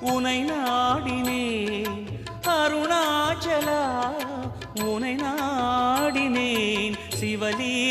உனை நாடினேன். அருணாச்சலா உனை நாடினேன். சிவலீ